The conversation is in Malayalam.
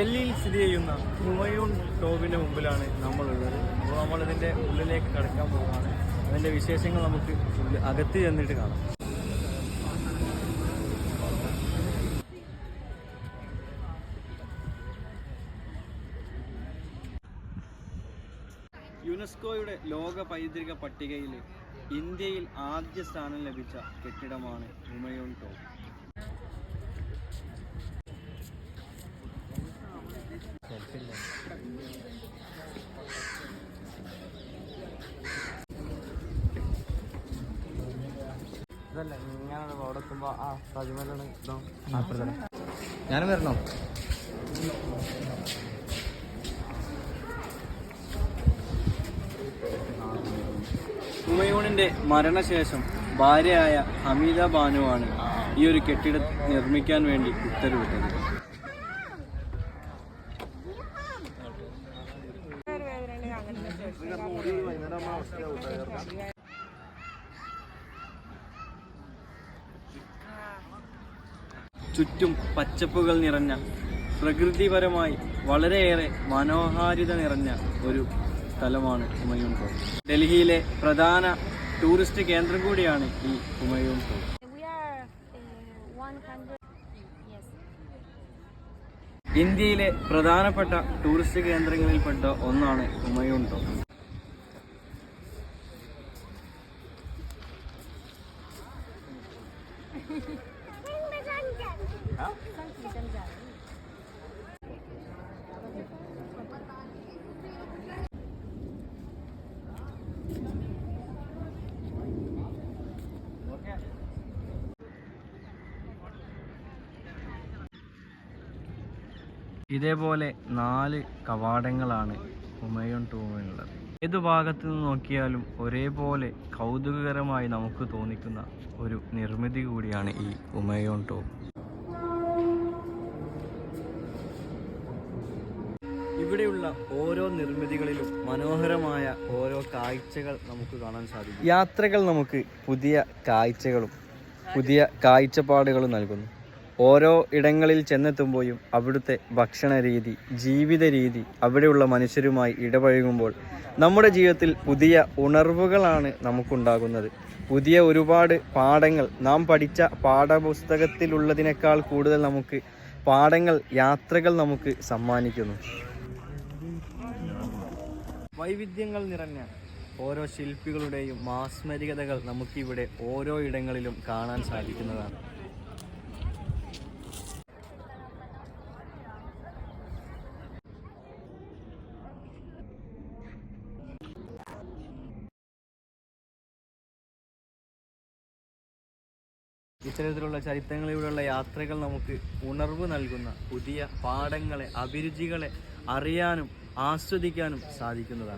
ഡൽഹിയിൽ സ്ഥിതി ചെയ്യുന്ന ഹുമയൂൺ ടോബിന്റെ മുമ്പിലാണ് നമ്മളുള്ളത്. അപ്പോൾ നമ്മളിതിന്റെ ഉള്ളിലേക്ക് കടക്കാൻ പോവുകയാണ്. അതിന്റെ വിശേഷങ്ങൾ നമുക്ക് അകത്ത് ചെന്നിട്ട് കാണാം. യുനെസ്കോയുടെ ലോക പൈതൃക പട്ടികയിൽ ഇന്ത്യയിൽ ആദ്യ സ്ഥാനം ലഭിച്ച കെട്ടിടമാണ് ഹുമയൂൺ ടോബ് ഇതല്ല ഞാനത് അവിടെ എത്തുമ്പോൾ ആ താജ്മഹലാണ് ഞാനും വരണോ? ഹുമയൂണിന്റെ മരണശേഷം ഭാര്യയായ ഹമീദ ബാനുവാണ് ഈ ഒരു കെട്ടിടം നിർമ്മിക്കാൻ വേണ്ടി ഉത്തരവിട്ടത്. ചുറ്റും പച്ചപ്പുകൾ നിറഞ്ഞ പ്രകൃതിപരമായി വളരെയേറെ മനോഹാരിത നിറഞ്ഞ ഒരു സ്ഥലമാണ് ഹുമയൂൺ ടോൾ ഡൽഹിയിലെ പ്രധാന ടൂറിസ്റ്റ് കേന്ദ്രം കൂടിയാണ് ഈ ഹുമയൂൺ ടോൾ We are 100. Yes. ഇന്ത്യയിലെ പ്രധാനപ്പെട്ട ടൂറിസ്റ്റ് കേന്ദ്രങ്ങളിൽപ്പെട്ട ഒന്നാണ് ഹുമയൂൺ ടോപ്പ് ഇതേപോലെ നാല് കവാടങ്ങളാണ് ഹുമയൂൺ ടൂമിനുള്ളത് ഏതു ഭാഗത്തു നിന്ന് നോക്കിയാലും ഒരേപോലെ കൗതുകകരമായി നമുക്ക് തോന്നിക്കുന്ന ഒരു നിർമ്മിതി കൂടിയാണ് ഈ ഉമയോൺ ടോപ്പ്. ഇവിടെയുള്ള ഓരോ നിർമ്മിതികളിലും മനോഹരമായ ഓരോ കാഴ്ചകൾ നമുക്ക് കാണാൻ സാധിക്കും. യാത്രകൾ നമുക്ക് പുതിയ കാഴ്ചകളും പുതിയ കാഴ്ചപ്പാടുകളും നൽകുന്നു. ഓരോ ഇടങ്ങളിൽ ചെന്നെത്തുമ്പോഴും അവിടുത്തെ ഭക്ഷണ രീതി ജീവിത രീതി അവിടെയുള്ള മനുഷ്യരുമായി ഇടപഴകുമ്പോൾ നമ്മുടെ ജീവിതത്തിൽ പുതിയ ഉണർവുകളാണ് നമുക്കുണ്ടാകുന്നത്. പുതിയ ഒരുപാട് പാഠങ്ങൾ നാം പഠിച്ച പാഠപുസ്തകത്തിലുള്ളതിനേക്കാൾ കൂടുതൽ നമുക്ക് പാഠങ്ങൾ യാത്രകൾ നമുക്ക് സമ്മാനിക്കുന്നു. വൈവിധ്യങ്ങൾ നിറഞ്ഞ ഓരോ ശില്പികളുടെയും മാസ്മരികതകൾ നമുക്കിവിടെ ഓരോ ഇടങ്ങളിലും കാണാൻ സാധിക്കുന്നതാണ്. ഇത്തരത്തിലുള്ള ചരിത്രങ്ങളിലൂടെയുള്ള യാത്രകൾ നമുക്ക് ഉണർവ് നൽകുന്ന പുതിയ പാഠങ്ങളെ അഭിരുചികളെ അറിയാനും ആസ്വദിക്കാനും സാധിക്കുന്നതാണ്.